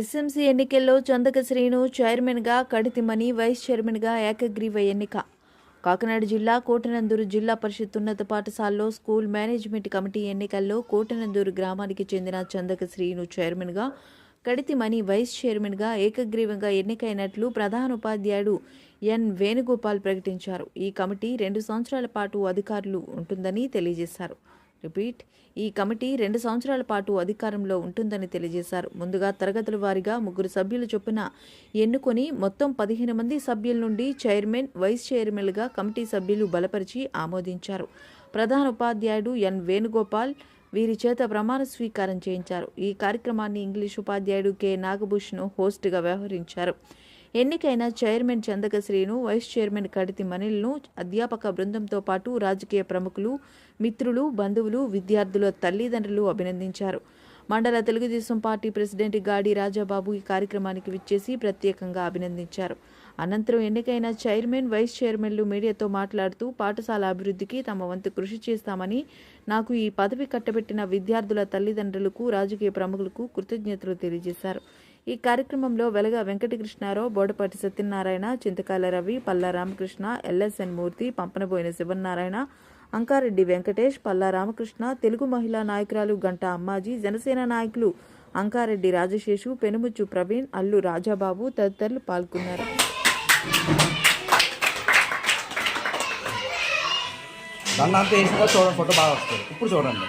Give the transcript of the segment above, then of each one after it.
SMC ఎన్నికల్లో చందక శ్రీను చైర్మన్గా కడితిమణి vice చైర్మన్గా ఏకగ్రీవ ఎన్నిక. కాకినాడ జిల్లా కోటనందూరు జిల్లా పరిషత్ ఉన్నత పాఠశాలలో స్కూల్ మేనేజ్మెంట్ కమిటీ ఎన్నికల్లో కోటనందూరు గ్రామానికి చెందిన చందక శ్రీను చైర్మన్గా కడితిమణి వైస్ చైర్మన్గా ఏకగ్రీవంగా ఎన్నికైనట్లు ప్రధాన ఉపాధ్యాయుడు ఎన్ వేణుగోపాల్ ప్రకటించారు. ఈ కమిటీ రెండు సంవత్సరాల పాటు అధికారులు ఉంటుందని తెలియజేశారు. రిపీట్. ఈ కమిటీ రెండు సంవత్సరాల పాటు అధికారంలో ఉంటుందని తెలియజేశారు. ముందుగా తరగతుల వారీగా ముగ్గురు సభ్యులు చొప్పున ఎన్నుకొని మొత్తం పదిహేను మంది సభ్యుల నుండి చైర్మన్ వైస్ చైర్మన్లుగా కమిటీ సభ్యులు బలపరిచి ఆమోదించారు. ప్రధాన ఉపాధ్యాయుడు ఎన్. వేణుగోపాల్ వీరి చేత ప్రమాణ స్వీకారం చేయించారు. ఈ కార్యక్రమాన్ని ఇంగ్లీష్ ఉపాధ్యాయుడు కె. నాగభూషణ్ హోస్ట్గా వ్యవహరించారు. ఎన్నికైన చైర్మన్ చందకశ్రీను వైస్ చైర్మన్ కడితి మనిల్ను అధ్యాపక బృందంతో పాటు రాజకీయ ప్రముఖులు మిత్రులు బంధువులు విద్యార్థుల తల్లిదండ్రులు అభినందించారు. మండల తెలుగుదేశం పార్టీ ప్రెసిడెంట్ గాడి రాజాబాబు ఈ కార్యక్రమానికి విచ్చేసి ప్రత్యేకంగా అభినందించారు. అనంతరం ఎన్నికైన చైర్మన్ వైస్ చైర్మన్లు మీడియాతో మాట్లాడుతూ పాఠశాల అభివృద్ధికి తమ వంతు కృషి చేస్తామని నాకు ఈ పదవి కట్టబెట్టిన విద్యార్థుల తల్లిదండ్రులకు రాజకీయ ప్రముఖులకు కృతజ్ఞతలు తెలియజేశారు. ఈ కార్యక్రమంలో వెలగ వెంకటకృష్ణారావు బోడపాటి సత్యనారాయణ చింతకాల రవి పల్లా రామకృష్ణ ఎల్ఎస్ఎన్ మూర్తి పంపనబోయిన శివనారాయణ అంకారెడ్డి వెంకటేష్ పల్లా రామకృష్ణ తెలుగు మహిళా నాయకురాలు గంట అమ్మాజీ జనసేన నాయకులు అంకారెడ్డి రాజశేషు పెనుముచ్చు ప్రవీణ్ అల్లు రాజాబాబు తదితరులు పాల్గొన్నారు. వేసిన చూడండి ఫోటో బాగా వస్తుంది. ఇప్పుడు చూడండి.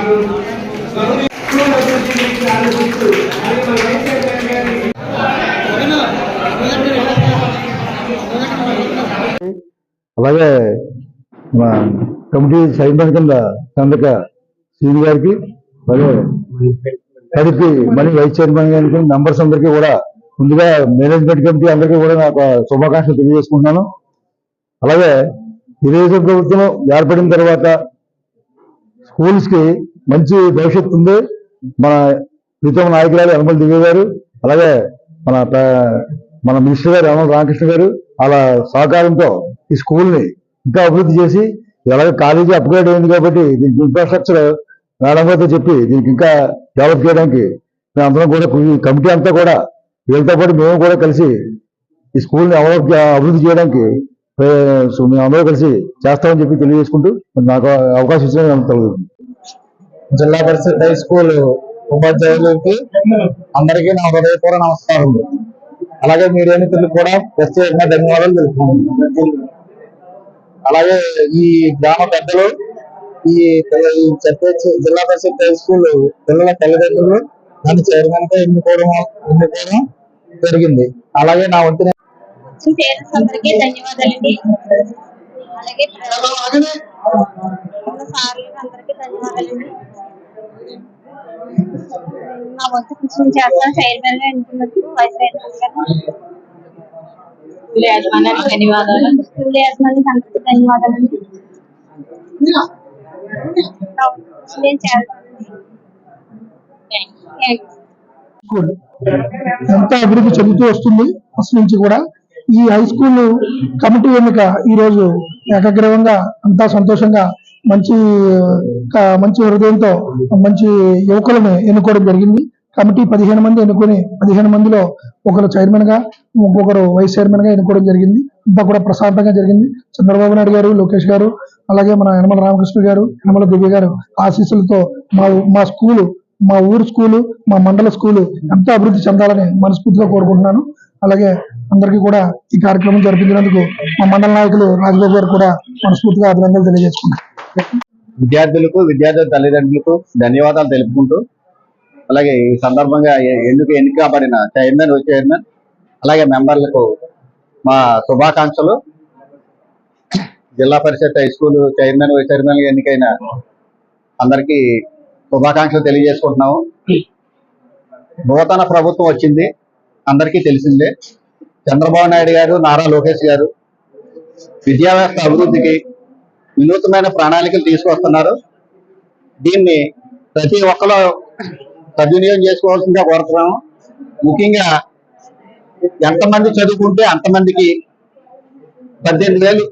ఎవరు? రాలేదు సెకండ్ సెకండ్ అలాగే మా కమిటీ చైర్మన్ కింద చందక శ్రీని గారికి అలాగే కడిపి మళ్ళీ వైస్ చైర్మన్ గారికి మెంబర్స్ అందరికీ కూడా ముందుగా మేనేజ్మెంట్ కమిటీ అందరికీ కూడా నాకు శుభాకాంక్షలు తెలియజేసుకుంటున్నాను. అలాగే తెలుగుదేశం ప్రభుత్వం ఏర్పడిన తర్వాత స్కూల్స్కి మంచి భవిష్యత్తు ఉంది. మన ప్రీతమ నాయకురాలు యనమల దివ్య గారు అలాగే మన మన మినిస్టర్ గారు యనమల రామకృష్ణ గారు అలా సహకారంతో ఈ స్కూల్ని ఇంకా అభివృద్ధి చేసి ఎలాగో కాలేజీ అప్గ్రేడ్ అయింది కాబట్టి దీనికి ఇన్ఫ్రాస్ట్రక్చర్ మేడం గారితో చెప్పి దీనికి ఇంకా డెవలప్ చేయడానికి మేము అందరం కూడా ఈ కమిటీ అంతా కూడా వీళ్ళతో పాటు మేము కూడా కలిసి ఈ స్కూల్ని అభివృద్ధి అభివృద్ధి చేయడానికి సో మేము అందరూ కలిసి చేస్తామని చెప్పి తెలియజేసుకుంటూ నాకు అవకాశం ఇచ్చిన కలుగుతుంది జిల్లా పరిషత్ హై స్కూల్ ఉపాధ్యాయులకి అందరికీ నా హృదయపూర్వ నమస్కారం అలాగే మీడియా మిత్రులకు కూడా ప్రత్యేకంగా ధన్యవాదాలు తెలుపుతున్నాను అలాగే ఈ గ్రామ పెద్దలు ఈ ఈ చెప్పే జిల్లా పరిషత్ హై స్కూల్ పిల్లల తల్లిదండ్రులు నన్ను చైర్మన్గా ఎన్నుకోవడం ఎన్నుకోవడం జరిగింది. అలాగే నా వంతు ధన్యవాదాలండి. అలాగే అందరికీ ధన్యవాదాలండి. నా వంతు కృషి చేస్తాను. చైర్మన్గా వైస్ చైర్మన్ యాజమాన్యానికి ధన్యవాదాలు. స్కూల్ యాజమాన్యానికి అందరికీ ధన్యవాదాలండి. నా వంతు కృషి నేను చేస్తానండి థ్యాంక్ యూ స్కూల్. ఎంత అభివృద్ధి చెందుతూ వస్తుంది. ఫస్ట్ నుంచి కూడా ఈ హై స్కూల్ కమిటీ ఎన్నిక ఈ రోజు ఏకగ్రీవంగా అంతా సంతోషంగా మంచి మంచి హృదయంతో మంచి యువకులను ఎన్నుకోవడం జరిగింది. కమిటీ పదిహేను మంది ఎన్నుకొని పదిహేను మందిలో ఒకరు చైర్మన్గా ఇంకొకరు వైస్ చైర్మన్గా ఎన్నుకోవడం జరిగింది. అంతా కూడా ప్రశాంతంగా జరిగింది. చంద్రబాబు నాయుడు గారు లోకేష్ గారు అలాగే మన యనమల రామకృష్ణ గారు యనమల దివ్య గారు ఆశీస్సులతో మా మా స్కూలు మా ఊరు స్కూలు మా మండల స్కూలు ఎంతో అభివృద్ధి చెందాలని మనస్ఫూర్తిగా కోరుకుంటున్నాను. అలాగే అందరికీ కూడా ఈ కార్యక్రమం జరిపించినందుకు మా మండల నాయకులు రాజబాబు గారు కూడా మనస్ఫూర్తిగా అభినందనలు తెలియజేసుకున్నాను విద్యార్థులకు విద్యార్థుల తల్లిదండ్రులకు ధన్యవాదాలు తెలుపుకుంటూ అలాగే ఈ సందర్భంగా ఎన్నిక ఎన్నిక కాబడిన చైర్మన్ వైస్ చైర్మన్ అలాగే మెంబర్లకు మా శుభాకాంక్షలు. Zilla Parishad high school chairman vice chairman ఎన్నికైన అందరికీ శుభాకాంక్షలు తెలియజేసుకుంటున్నాము. నూతన ప్రభుత్వం వచ్చింది. అందరికీ తెలిసిందే. చంద్రబాబు నాయుడు గారు నారా లోకేష్ గారు విద్యా వ్యవస్థ అభివృద్ధికి వినూత్నమైన ప్రణాళికలు తీసుకొస్తున్నారు. దీన్ని ప్రతి ఒక్కరు సద్వినియోగం చేసుకోవాల్సిందిగా కోరుతున్నాము. ముఖ్యంగా ఎంతమంది చదువుకుంటే అంతమందికి పద్దెనిమిది వేలు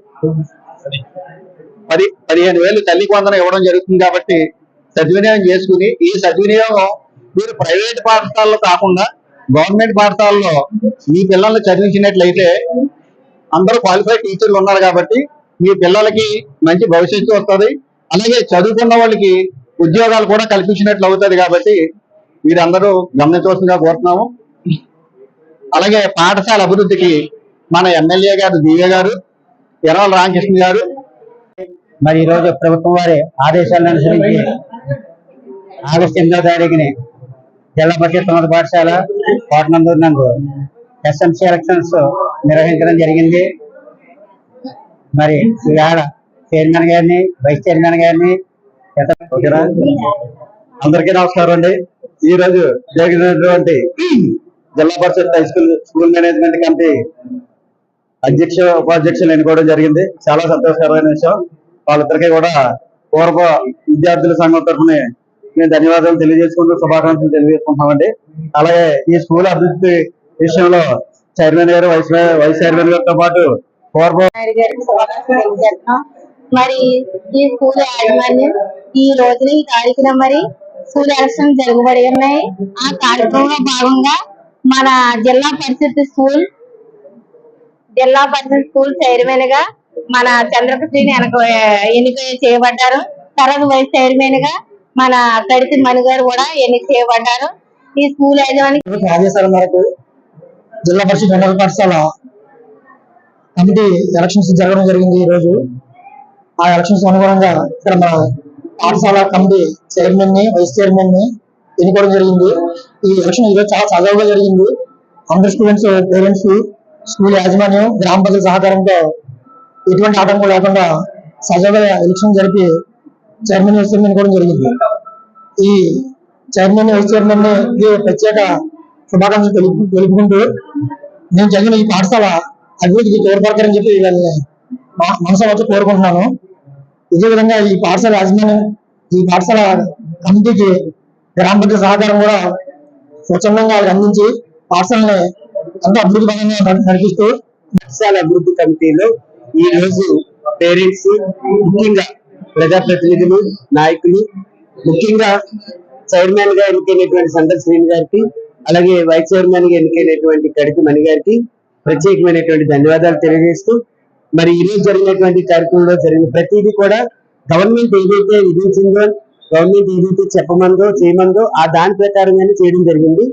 పది పదిహేను వేలు తల్లి వందన ఇవ్వడం జరుగుతుంది కాబట్టి సద్వినియోగం చేసుకుని ఈ సద్వినియోగం మీరు ప్రైవేట్ పాఠశాలలో కాకుండా గవర్నమెంట్ పాఠశాలలో మీ పిల్లల్ని చదివించినట్లయితే అందరూ క్వాలిఫైడ్ టీచర్లు ఉన్నారు కాబట్టి మీ పిల్లలకి మంచి భవిష్యత్తు వస్తుంది. అలాగే చదువుకున్న వాళ్ళకి ఉద్యోగాలు కూడా కల్పించినట్లు అవుతుంది కాబట్టి మీరందరూ గమనించవలసిందిగా కోరుతున్నాము. అలాగే పాఠశాల అభివృద్ధికి మన ఎమ్మెల్యే గారు దివ్య గారు ఎర్రల రామకృష్ణ గారు మరి ఈరోజు ప్రభుత్వం వారి ఆదేశాలను అనుసరించి ఆగస్టు ఎనిమిదో తారీఖుని జిల్లా పరిషత్ ఉన్నత పాఠశాల కోటనందూరు నందు ఎస్ఎంసీ ఎలక్షన్స్ నిర్వహించడం జరిగింది. మరి ఈవేళ చైర్మన్ గారిని వైస్ చైర్మన్ గారిని అందరికీ నమస్కారం అండి. ఈ రోజు జరిగినటువంటి Zilla Parishad high school school management committee అధ్యక్ష ఉపాధ్యక్షులు ఎన్నుకోవడం జరిగింది. చాలా సంతోషకరమైన విషయం. వాళ్ళిద్దరికీ కూడా పూర్వ విద్యార్థుల సంఘం తరఫున మేము ధన్యవాదాలు తెలియజేసుకుంటూ శుభాకాంక్షలు తెలియజేసుకుంటున్నామండి. అలాగే ఈ స్కూల్ అభివృద్ధి విషయంలో చైర్మన్ గారు వైస్ వైస్ చైర్మన్ గారితో పాటు పూర్వ మరి ఈ స్కూల్ యాజమాన్యం ఈ రోజున ఈ తారీఖున మరి స్కూల్ ఎలక్షన్ జరగబడి ఉన్నాయి. ఆ కార్యక్రమంలో భాగంగా మన జిల్లా పరిషత్ స్కూల్ జిల్లా పరిషత్ స్కూల్ చైర్మన్గా మన చంద్రకృష్ణ ఎన్నిక చేయబడ్డారు. తర్వాత వైస్ చైర్మన్గా మన గడితి మణి గారు కూడా ఎన్నిక చేయబడ్డారు? ఈ స్కూల్ యాజమాన్యం ఆదేశాల మేరకు జిల్లా పరిషత్ ఉన్నత పాఠశాల కమిటీ ఎలక్షన్స్ జరగడం జరిగింది ఈ రోజు ఆ ఎలక్షన్స్ అనుగుణంగా ఇక్కడ మన పాఠశాల కమిటీ చైర్మన్ని వైస్ చైర్మన్ని ఎన్నుకోవడం జరిగింది. ఈ ఎలక్షన్ ఈరోజు చాలా సజావుగా జరిగింది. అందరు స్టూడెంట్స్ పేరెంట్స్ స్కూల్ యాజమాన్యం గ్రామ ప్రజల సహకారంతో ఎటువంటి ఆటంకం లేకుండా సజావుగా ఎలక్షన్ జరిపి చైర్మన్ వైస్ చైర్మన్ కూడా జరిగింది. ఈ చైర్మన్ వైస్ చైర్మన్ ప్రత్యేక శుభాకాంక్షలు తెలుపు తెలుపుకుంటూ నేను చదివిన ఈ పాఠశాల అభివృద్ధికి తోడ్పడతారని చెప్పి వీళ్ళని మనసు వచ్చి కోరుకుంటున్నాను. ఇదే విధంగా ఈ పాఠశాల యాజమాన్యం ఈ పాఠశాల కమిటీకి గ్రామ పెద్ద సహకారం కూడా స్వచ్ఛందంగా అందించి పాఠశాలని ఎంతో అభివృద్ధి పరంగా నడిపిస్తూ పాఠశాల అభివృద్ధి కమిటీలో ఈ రోజు పేరెంట్స్ ముఖ్యంగా ప్రజాప్రతినిధులు నాయకులు ముఖ్యంగా చైర్మన్గా ఎన్నికైనటువంటి సందర్ శ్రీని గారికి అలాగే వైస్ చైర్మన్గా ఎన్నికైనటువంటి కడికి మణి గారికి ప్రత్యేకమైనటువంటి ధన్యవాదాలు తెలియజేస్తూ మరి ఈ రోజు జరిగినటువంటి కార్యక్రమంలో జరిగిన ప్రతిదీ కూడా గవర్నమెంట్ ఏదైతే విధించిందో గవర్నమెంట్ ఏదైతే చెప్పమందో చేయమందో ఆ దాని ప్రకారంగానే చేయడం జరిగింది.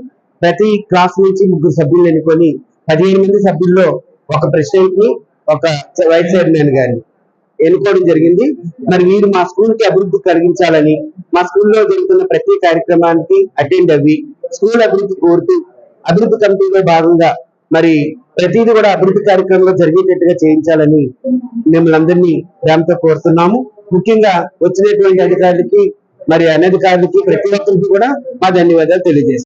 ప్రతి క్లాస్ నుంచి ముగ్గురు సభ్యులు ఎన్నుకొని పదిహేను మంది సభ్యుల్లో ఒక ప్రెసిడెంట్ని ఒక వైస్ చైర్మన్ గారిని. ఎన్నుకోవడం జరిగింది. మరి వీరు మా స్కూల్కి అభివృద్ధి కలిగించాలని మా స్కూల్లో జరుగుతున్న ప్రతి కార్యక్రమానికి అటెండ్ అవ్వి స్కూల్ అభివృద్ధి కోరుతూ అభివృద్ధి కమిటీలో భాగంగా మరి ప్రతిదీ కూడా అభివృద్ధి కార్యక్రమంలో జరిగేటట్టుగా చేయించాలని మిమ్మల్ని అందరినీ ప్రేమతో కోరుతున్నాము. ముఖ్యంగా వచ్చినటువంటి అధికారులకి మరి అనధికారులకి ప్రతి ఒక్కరికి కూడా మా ధన్యవాదాలు తెలియజేస్తాం